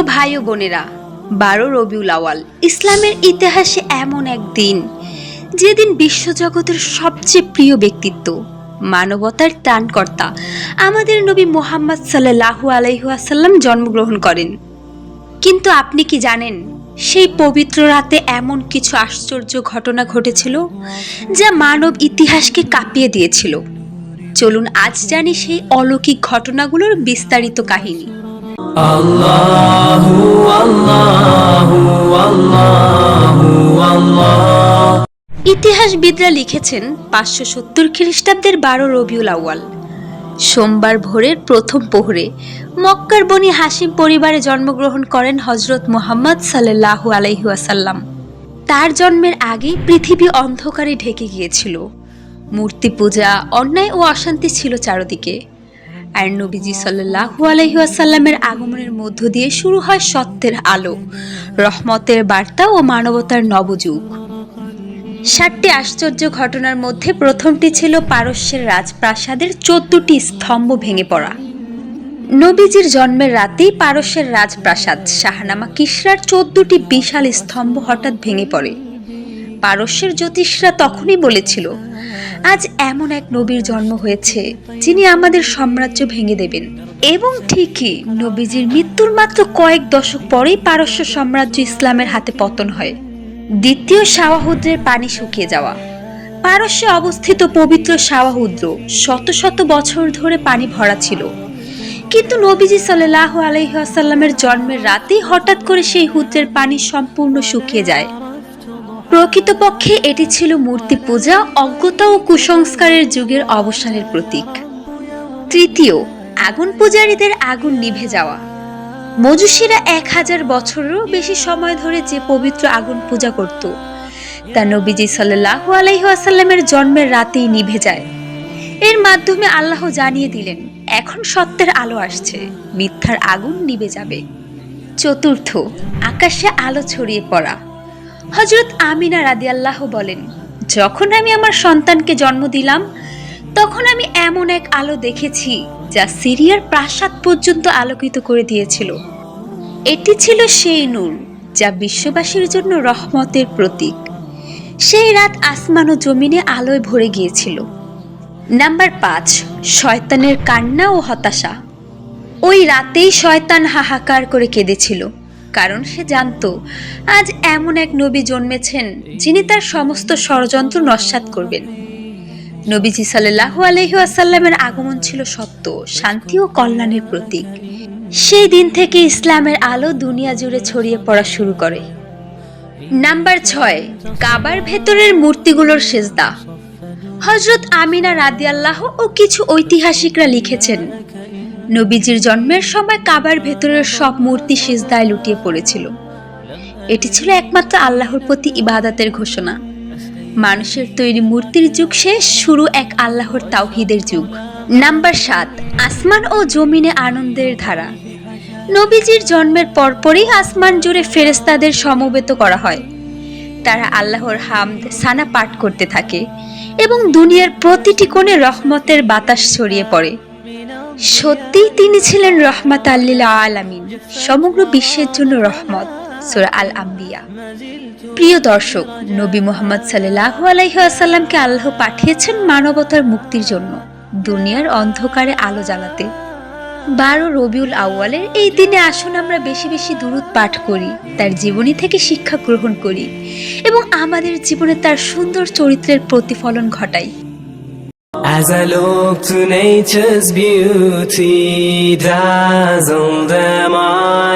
প্রিয় ভাই ও বোনেরা, বারো রবিউল আওয়াল ইসলামের ইতিহাসে এমন এক দিন, যেদিন বিশ্বজগতের সবচেয়ে প্রিয় ব্যক্তিত্ব, মানবতার ত্রাণকর্তা আমাদের নবী মোহাম্মদ সাল্লাহু আলাইহাসাল্লাম জন্মগ্রহণ করেন। কিন্তু আপনি কি জানেন, সেই পবিত্র রাতে এমন কিছু আশ্চর্য ঘটনা ঘটেছিল, যা মানব ইতিহাসকে কাঁপিয়ে দিয়েছিল? চলুন আজ জানি সেই অলৌকিক ঘটনাগুলোর বিস্তারিত কাহিনী। ইতিহাসবিদরা লিখেছেন পাঁচশো সত্তর খ্রিস্টাব্দের বারো রবিউল আউয়াল। সোমবার ভোরের প্রথম প্রহরে মক্কার বনি হাসিম পরিবারে জন্মগ্রহণ করেন হজরত মোহাম্মদ সাল্লাহু আলাইহাসাল্লাম তার জন্মের আগেই পৃথিবী অন্ধকারে ঢেকে গিয়েছিল। মূর্তি পূজা, অন্যায় ও অশান্তি ছিল চারদিকে। আর নবীজি সাল্লাহু আলহিহাসাল্লামের আগমনের মধ্য দিয়ে শুরু হয় সত্যের আলো, রহমতের বার্তা ও মানবতার নবযুগ। ষাটটি আশ্চর্য ঘটনার মধ্যে প্রথমটি ছিল পারস্যের রাজপ্রাসাদের চোদ্দটি স্তম্ভ ভেঙে পড়া। নবীজির জন্মের রাতেই পারস্যের রাজপ্রাসাদ শাহনামা কিসরার চোদ্দটি বিশাল স্তম্ভ হঠাৎ ভেঙে পড়ে। পারস্যের জ্যোতিষরা তখনই বলেছিল আজ এমন এক নবীর জন্ম হয়েছে, যিনি আমাদের সাম্রাজ্য ভেঙে দেবেন। এবং ঠিকই নবীজির মৃত্যুর মাত্র কয়েক দশক পরেই পারস্য সাম্রাজ্য ইসলামের হাতে পতন হয়। দ্বিতীয় শাওয়াহুদ্রের পানি শুকিয়ে যাওয়া। পারস্যে অবস্থিত পবিত্র শাওয়াহুদ্র শত শত বছর ধরে পানি ভরা ছিল। কিন্তু নবীজি সাল্লাহ আলহিহাসাল্লামের জন্মের রাতেই হঠাৎ করে সেই হুদ্রের পানি সম্পূর্ণ শুকিয়ে যায়। প্রকৃতপক্ষে এটি ছিল মূর্তি পূজা, অজ্ঞতা ও কুসংস্কারের যুগের অবসানের প্রতীক। তৃতীয়, আগুন পূজারীদের আগুন নিভে যাওয়া। মজুসিরা এক হাজার বছরেরও বেশি সময় ধরে যে পবিত্র আগুন পূজা করত, তা নবীজি সাল্লাহ আলাইহাসাল্লামের জন্মের রাতেই নিভে যায়। এর মাধ্যমে আল্লাহ জানিয়ে দিলেন, এখন সত্যের আলো আসছে, মিথ্যার আগুন নিভে যাবে। চতুর্থ, আকাশে আলো ছড়িয়ে পড়া। হজরত আমিনা রাদি আল্লাহ বলেন, যখন আমি আমার সন্তানকে জন্ম দিলাম, তখন আমি এমন এক আলো দেখেছি যা সিরিয়ার প্রাসাদ পর্যন্ত আলোকিত করে দিয়েছিল। এটি ছিল সেই নূর যা বিশ্ববাসীর জন্য রহমতের প্রতীক। সেই রাত আসমান ও জমিনে আলোয় ভরে গিয়েছিল। নাম্বার পাঁচ, শয়তানের কান্না ও হতাশা। ওই রাতেই শয়তান হাহাকার করে কেঁদেছিল। কারণ সে জানত, আজ এমন এক নবী জন্মেছেন যিনি তার সমস্ত ষড়যন্ত্র নস্যাৎ করবেন। নবীজি সাল্লাহ আলহিহাসাল্লামের আগমন ছিল সত্য, শান্তি ও কল্যাণের প্রতীক। সেই দিন থেকে ইসলামের আলো দুনিয়া জুড়ে ছড়িয়ে পড়া শুরু করে। নাম্বার ছয়, কাবার ভেতরের মূর্তিগুলোর সেজদা। হজরত আমিনা রাদিয়াল্লাহ ও কিছু ঐতিহাসিকরা লিখেছেন নবীজির জন্মের সময় কাবার ভেতরের সব মূর্তি সিজদায় লুটিয়ে পড়েছিল। এটি ছিল একমাত্র আল্লাহর প্রতি ইবাদাতের ঘোষণা। মানুষের তৈরি মূর্তির যুগ শেষ, শুরু এক আল্লাহর তাওহিদের যুগ। নাম্বার সাত, আসমান ও জমিনে আনন্দের ধারা। নবীজির জন্মের পরপরই আসমান জুড়ে ফেরেস্তাদের সমবেত করা হয়। তারা আল্লাহর হামদ, সানা পাঠ করতে থাকে এবং দুনিয়ার প্রতিটি কোণে রহমতের বাতাস ছড়িয়ে পড়ে। সত্যিই তিনি ছিলেন রহমত আল্লিল আলামিন, সমগ্র বিশ্বের জন্য রহমত, সুরা আল আম্বিয়া প্রিয় দর্শক, নবী মোহাম্মদ সাল্লাহ আলাইসাল্লামকে আল্লাহ পাঠিয়েছেন মানবতার মুক্তির জন্য, দুনিয়ার অন্ধকারে আলো জ্বালাতে। বারো রবিউল আউয়ালের এই দিনে আসুন আমরা বেশি বেশি দূরত পাঠ করি, তার জীবনী থেকে শিক্ষা গ্রহণ করি এবং আমাদের জীবনে তার সুন্দর চরিত্রের প্রতিফলন ঘটাই। As I look to nature's beauty, dazzled am I.